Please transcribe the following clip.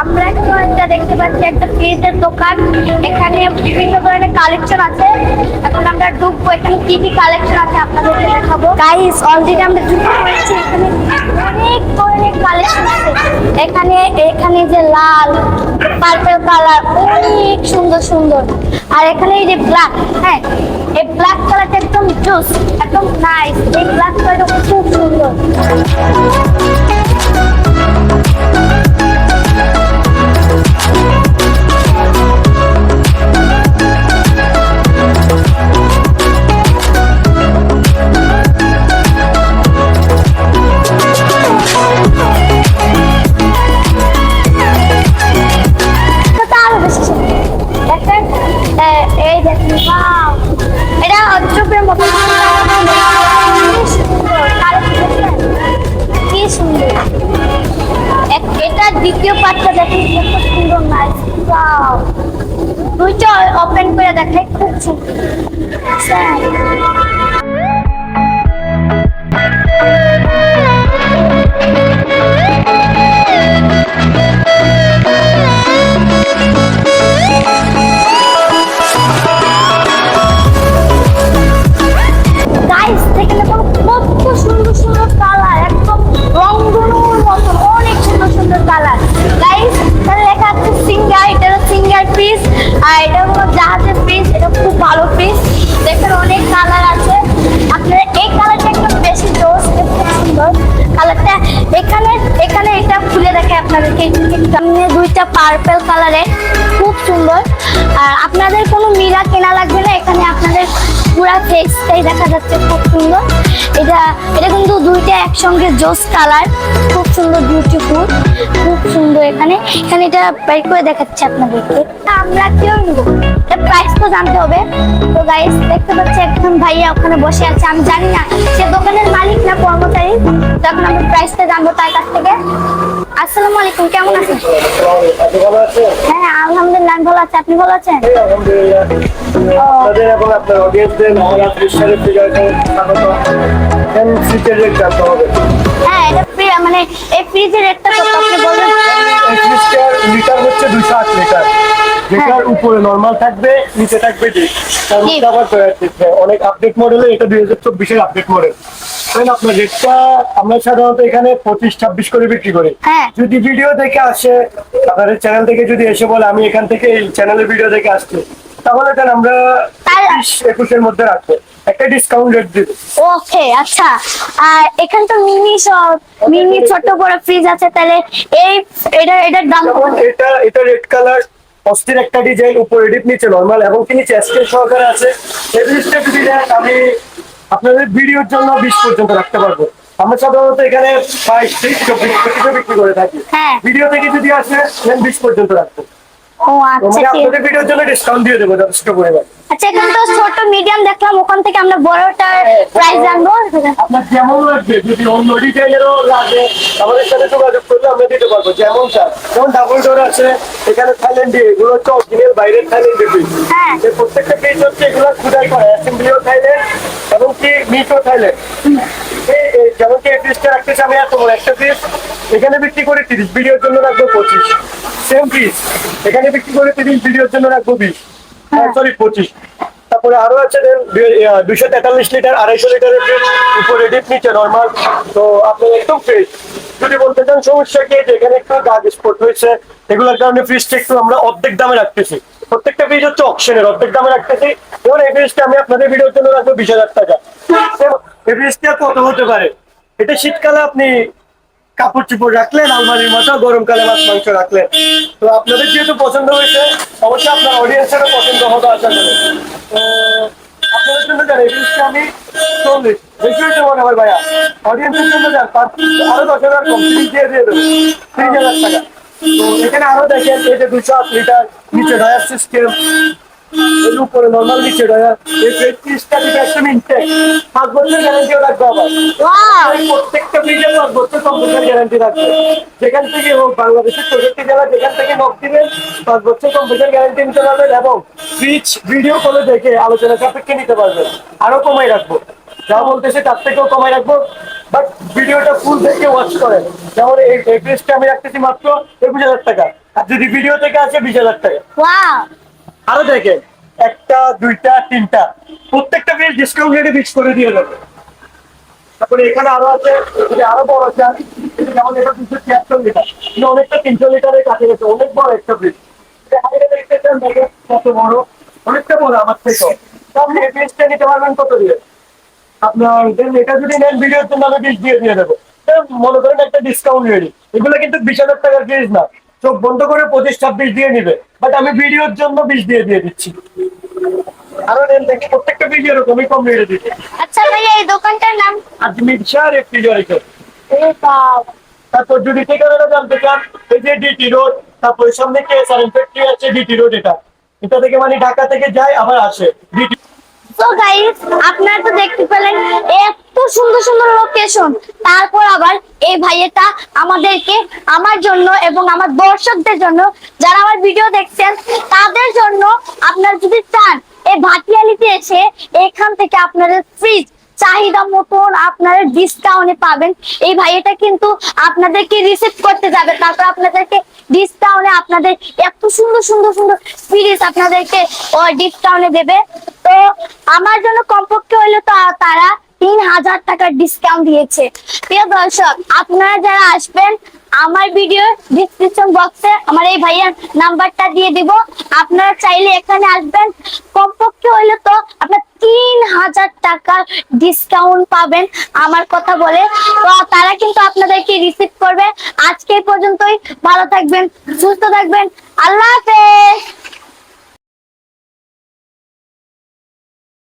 আমরা এখন একটা দেখতে পাচ্ছি একটা ফ্রিজের দোকান। এখানে বিভিন্ন ধরনের কালেকশন আছে। এখন আমরা ঢুকবো। এখানে কি কি কালেকশন আছে আপনাদেরকে দেখাবো। গাইস অলরেডি আমরা ঢুকে পড়েছি এখানে অনেক ধরনের কালেকশন আছে। এখানে এখানে যে লাল পার্পল কালার অনেক সুন্দর সুন্দর। আর এখানে এই যে ব্ল্যাক হ্যাঁ এই ব্ল্যাক কালারটা একদম জুস একদম নাইস কালারটা খুব সুন্দর দ্বিতীয় পার্টটা দেখেন খুব সুন্দর নাইস ওয়াও দুইটা ওপেন করে দেখাই খুব সুন্দর। পার্পল কালারে, খুব সুন্দর। আর আপনাদের কোনো মিরা কেনা লাগবে না, এখানে আপনাদের পুরা ফেসটাই দেখা যাচ্ছে, খুব সুন্দর। এটা এটা কিন্তু দুইটা একসঙ্গে জোস কালার, খুব সুন্দর বিউটিফুল খুব সুন্দর এখানে। এখানে এটা বের করে দেখাচ্ছে আপনাদেরকে। আমরা কেউ নিব? প্রাইস তো জানতে হবে। তো গাইস দেখতে পাচ্ছি একজন ভাইয়া ওখানে বসে আছে। আমি জানি না সে দোকানের মালিক না কর্মচারী। তখন আমি প্রাইসটা জানব তার কাছ থেকে। আসসালামু আলাইকুম, কেমন আছেন? হ্যাঁ আলহামদুলিল্লাহ ভালো আছি। আপনি ভালো আছেন। আপনাদের আপনার অডিয়েন্সদের মহারাজ বিশ্বের ফিগারকে স্বাগত। হবে হ্যাঁ এটা ফ্রি মানে এই ফ্রিজের রেটটা কত আপনি বলবেন? এই ফ্রিজটার লিটার হচ্ছে যেটার উপরে নর্মাল থাকবে নিচে থাকবে ডিপ তার আবার অনেক আপডেট মডেলে এটা আপডেট মডেল আপনার রেটটা আমরা সাধারণত এখানে পঁচিশ ছাব্বিশ করে বিক্রি করি। হ্যাঁ। যদি ভিডিও দেখে আসে আপনাদের চ্যানেল থেকে যদি এসে বলে আমি এখান থেকে এই চ্যানেলের ভিডিও দেখে আসছি তাহলে আমরা একুশের মধ্যে রাখব। একটা ডিসকাউন্ট রেট দিব। ওকে আচ্ছা। আর এখানে তো মিনি সব মিনি ছোট বড় ফ্রিজ আছে তাহলে এই এটা এটার দাম এটা এটা রেড কালার অস্থির একটা ডিজাইন উপরে ডিপ নিচে নরমাল এবং কি নিচে স্কেল সহকারে আছে যদি দেন আমি আপনাদের ভিডিওর জন্য বিশ পর্যন্ত রাখতে পারব। আমরা সাধারণত এখানে বাইশ তেইশ চব্বিশ বিক্রি করে থাকি। হ্যাঁ। ভিডিও থেকে যদি আসে বিশ পর্যন্ত রাখব। ও আচ্ছা ভিডিওর জন্য ডিসকাউন্ট দিয়ে দেবো যথেষ্ট পরিমাণ। আচ্ছা এখানে তো ছোট মিডিয়াম দেখলাম ওখান থেকে আমরা বড়টার প্রাইস জানব। আপনার যেমন লাগবে যদি অন্য ডিজাইনেরও লাগে আমাদের সাথে যোগাযোগ করলে আমরা দিতে পারব যেমন চান। যেমন ডাবল ডোর আছে এখানে থাইল্যান্ডে এগুলো হচ্ছে অরিজিনাল বাইরের থাইল্যান্ডের পিস হ্যাঁ। প্রত্যেকটা পিস হচ্ছে এগুলো খুদাই করা অ্যাসেম্বলিও থাইল্যান্ড এবং কি মিটও থাইল্যান্ড যেমন কি এই পিসটা রাখতেছি একটা এখানে বিক্রি করে তিরিশ ভিডিওর জন্য রাখব পঁচিশ। সেম পিস এখানে বিক্রি করে তিরিশ ভিডিওর জন্য রাখব বিশ। সরি পঁচিশ। তারপরে আরও আছে দুশো তেতাল্লিশ লিটার, আড়াইশো লিটারের ফ্রিজ উপরে ডিপ নিচে নর্মাল তো আপনি একদম ফ্রিজ যদি বলতে চান সমস্যা কি এখানে একটু দাগ স্পট হয়েছে, এগুলোর কারণে ফ্রিজটা একটু আমরা অর্ধেক দামে রাখতেছি। প্রত্যেকটা ফ্রিজ হচ্ছে অপশনের অর্ধেক দামে রাখতেছি। যেমন এই ফ্রিজটা আমি আপনাদের ভিডিওর জন্য রাখব বিশ হাজার টাকা। এই ফ্রিজটা কত হতে পারে? এটা শীতকালে আপনি কাপড় চোপড় রাখলেন, আলমারির মতো, গরমকালে মাছ মাংস রাখলেন। তো আপনাদের যেহেতু পছন্দ হয়েছে, অবশ্যই আপনার অডিয়েন্সেরও পছন্দ হতো আশা করি। তো আপনাদের আমি মনে ভাইয়া। জন্য আরও এখানে দেখেন, এই যে দুশো আট লিটার নিচে ডয়ার সিস্টেম এর উপরে নর্মাল নিচে ডয়ার এই তেত্রিশটা দিকে একদম ইনটেক পাঁচ বছর গ্যারান্টিও রাখব আবার। প্রত্যেকটা ফ্রিজে পাঁচ বছর কম্পিউটার গ্যারান্টি থাকবে যেখান থেকে হোক বাংলাদেশের চৌষট্টি জেলা যেখান থেকে নক দিবেন পাঁচ বছর কম্পিউটার গ্যারান্টি নিতে পারবেন এবং ফ্রিজ ভিডিও কলে দেখে আলোচনা সাপেক্ষে নিতে পারবেন। আরও কমাই রাখব। যা বলতেছে তার থেকেও কমাই রাখব। বাট ভিডিওটা ফুল দেখে ওয়াচ করেন। যেমন এই ড্রেসটা আমি রাখতেছি মাত্র একুশ হাজার টাকা। আর যদি ভিডিও থেকে আছে বিশ হাজার টাকা। আরও দেখেন, একটা, দুইটা, তিনটা। প্রত্যেকটা পিস ডিসকাউন্ট রেটে ফিক্স করে দিয়ে দেবে। তারপরে এখানে আরও আছে এটা আরও বড় আছে। যেমন এটা দুশো ছিয়াত্তর লিটার। অনেকটা তিনশো লিটারের কাছে গেছে, অনেক বড় একটা ফ্রিজ কত বড়, অনেকটা বড় আমার থেকে। আপনি এই ফ্রিজটা নিতে পারবেন কত দিয়ে? আপনার এটা যদি নেন ভিডিওর জন্য আমি বিশ দিয়ে দিয়ে দেবো। মনে করেন একটা ডিসকাউন্ট রেডি এগুলো কিন্তু বিশ হাজার টাকার ফ্রিজ না। চোখ বন্ধ করে পঁচিশ ছাব্বিশ দিয়ে নিবে। বাট আমি ভিডিওর জন্য বিশ দিয়ে দিয়ে দিচ্ছি। আরও নেন দেখি প্রত্যেকটা ভিডিও এরকমই কম রেটে দিচ্ছে আচ্ছা ভাইয়া এই দোকানটার নাম? আজমির শাহ রেফ্রিজারেটর তারপর যদি ঠিকানাটা জানতে চান এই যে ডিটি রোড তারপর সামনে কে এস আর ফ্যাক্টরি আছে ডিটি রোড এটা। এটা থেকে মানে ঢাকা থেকে যায় আবার আসে। ডিটি তো গাইস আপনারা তো দেখতে পেলেন এত সুন্দর সুন্দর লোকেশন তারপর আবার এই ভাইয়েটা আমাদেরকে আমার জন্য এবং আমার দর্শকদের জন্য, যারা আমার ভিডিও দেখছেন, তাদের জন্য আপনারা যদি চান, এই ভাটিয়ালিতে এসে এখান থেকে আপনাদের ফ্রিজ চাহিদা মতন আপনারা ডিসকাউন্টে পাবেন। এই ভাইয়েটা কিন্তু আপনাদেরকে রিসিভ করতে যাবে। তারপর আপনাদেরকে ডিসকাউন্টে আপনাদের এত সুন্দর সুন্দর সুন্দর ফ্রিজ আপনাদেরকে ডিসকাউন্টে দেবে। তো আমার জন্য কমপক্ষে হইলে তো, তারা তিন হাজার টাকার ডিসকাউন্ট দিয়েছে। প্রিয় দর্শক, আপনারা যারা আসবেন, আমার ভিডিও ডিসক্রিপশন বক্সে আমার এই ভাইয়ার নাম্বারটা দিয়ে দিব। আপনারা চাইলে এখানে আসবেন। কমপক্ষে হইলে তো আপনার তিন হাজার টাকার ডিসকাউন্ট পাবেন। আমার কথা বলে। তো তারা কিন্তু আপনাদেরকে রিসিভ করবে। আজকে পর্যন্তই। ভালো থাকবেন, সুস্থ থাকবেন। আল্লাহ হাফেজ।